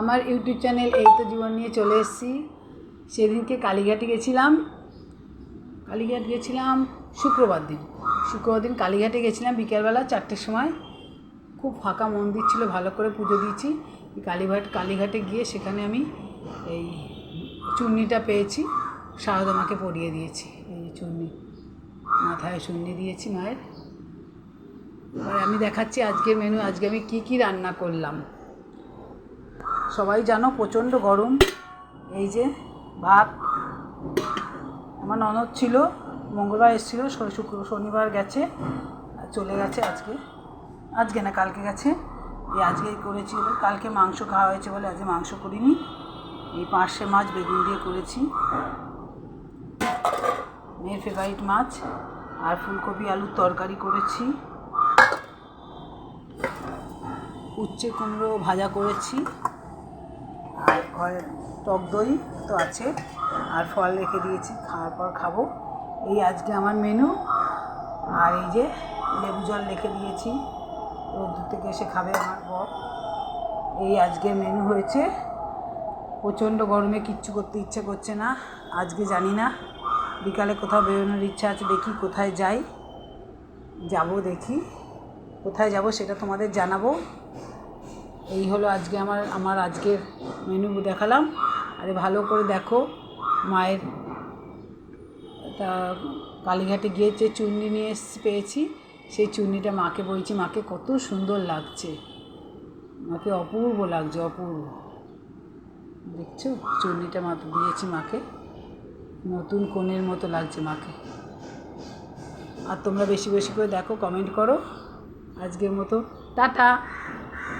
আমার YouTube channel এই তো জীবন নিয়ে চলে এসেছি। সেদিনকে কালীঘাটে গেছিলাম। কালীঘাট গেছিলাম শুক্রবার দিন। শুক্রবার দিন কালীঘাটে গেছিলাম বিকেলবেলা চারটের সময়। খুব ফাঁকা মন্দির ছিল, ভালো করে পুজো দিয়েছি। কালীঘাট কালীঘাটে গিয়ে সেখানে আমি এই চুন্নিটা পেয়েছি। শারদামাকে পরিয়ে দিয়েছি। এই চুন্নি, মাথায় চুন্নি দিয়েছি মায়ের। এবার আমি দেখাচ্ছি আজকের মেনু আজকে আমি কি কি রান্না করলাম। সবাই জানো প্রচণ্ড গরম। এই যে ভাত। আমার ননদ ছিল, মঙ্গলবার এসেছিল শনিবার গেছে চলে গেছে আজকে। আজকে না, কালকে গেছে। এই আজকেই করেছি, কালকে মাংস খাওয়া হয়েছে বলে আজকে মাংস করিনি। এই পার্শে মাছ, বেগুন দিয়ে করেছি। মেয়ের ফেভারিট মাছ। আর ফুলকপি, আলুর তরকারি করেছি। উচ্ছে কুমড়ো ভাজা করেছি। ঘরে টক দই তো আছে, আর ফল রেখে দিয়েছি, খাওয়ার পর খাব। এই আজকে আমার মেনু আর এই যে লেবু জল রেখে দিয়েছি, রোদ্দুর থেকে এসে খাবে আমার বর। এই আজকে মেনু হয়েছে, প্রচণ্ড গরমে কিচ্ছু করতে ইচ্ছে করছে না, আজকে জানি না, বিকালে কোথাও বেরোনোর ইচ্ছা আছে, দেখি কোথায় যাই। যাব দেখি, কোথায় যাব সেটা তোমাদের জানাব। এই হলো আজকে আমার আমার আজকের মেনু দেখালাম। আরে ভালো করে দেখো, মায়ের তা কালীঘাটে গিয়ে যে চুন্নি নিয়ে পেয়েছি, সেই চুন্নিটা মাকে বলছি, মাকে কত সুন্দর লাগছে। মাকে অপূর্ব লাগছে, অপূর্ব। দেখছ? চুন্নিটা মা, দিয়েছি মাকে। নতুন কোণের মতো লাগছে মাকে। আর তোমরা বেশি বেশি করে দেখো কমেন্ট করো। আজকের মতো, টাটা!